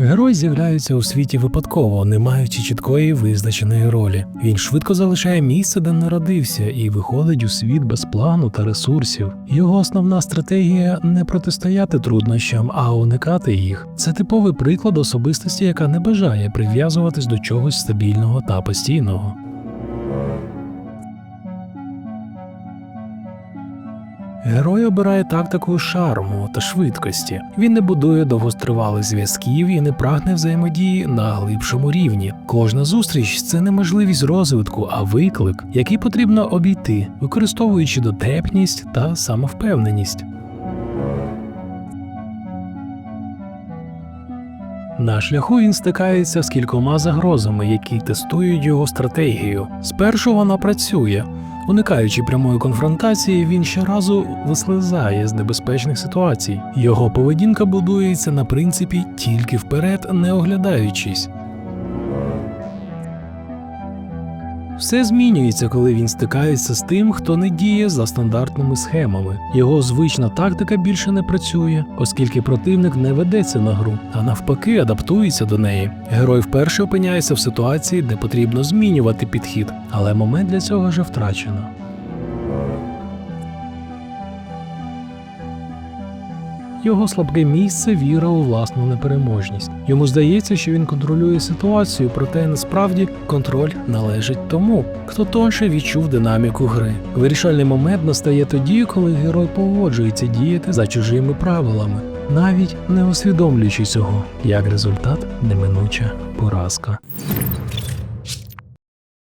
Герой з'являється у світі випадково, не маючи чіткої визначеної ролі. Він швидко залишає місце, де народився, і виходить у світ без плану та ресурсів. Його основна стратегія не протистояти труднощам, а уникати їх. Це типовий приклад особистості, яка не бажає прив'язуватись до чогось стабільного та постійного. Герой обирає тактику шарму та швидкості. Він не будує довгостривалих зв'язків і не прагне взаємодії на глибшому рівні. Кожна зустріч це не можливість розвитку, а виклик, який потрібно обійти, використовуючи дотепність та самовпевненість. На шляху він стикається з кількома загрозами, які тестують його стратегію. Спершу вона працює. Уникаючи прямої конфронтації, він щоразу вислизає з небезпечних ситуацій. Його поведінка будується на принципі тільки вперед, не оглядаючись. Все змінюється, коли він стикається з тим, хто не діє за стандартними схемами. Його звична тактика більше не працює, оскільки противник не ведеться на гру, а навпаки адаптується до неї. Герой вперше опиняється в ситуації, де потрібно змінювати підхід, але момент для цього вже втрачено. Його слабке місце віра у власну непереможність. Йому здається, що він контролює ситуацію, проте насправді контроль належить тому, хто тонше відчув динаміку гри. Вирішальний момент настає тоді, коли герой погоджується діяти за чужими правилами, навіть не усвідомлюючи цього, як результат неминуча поразка.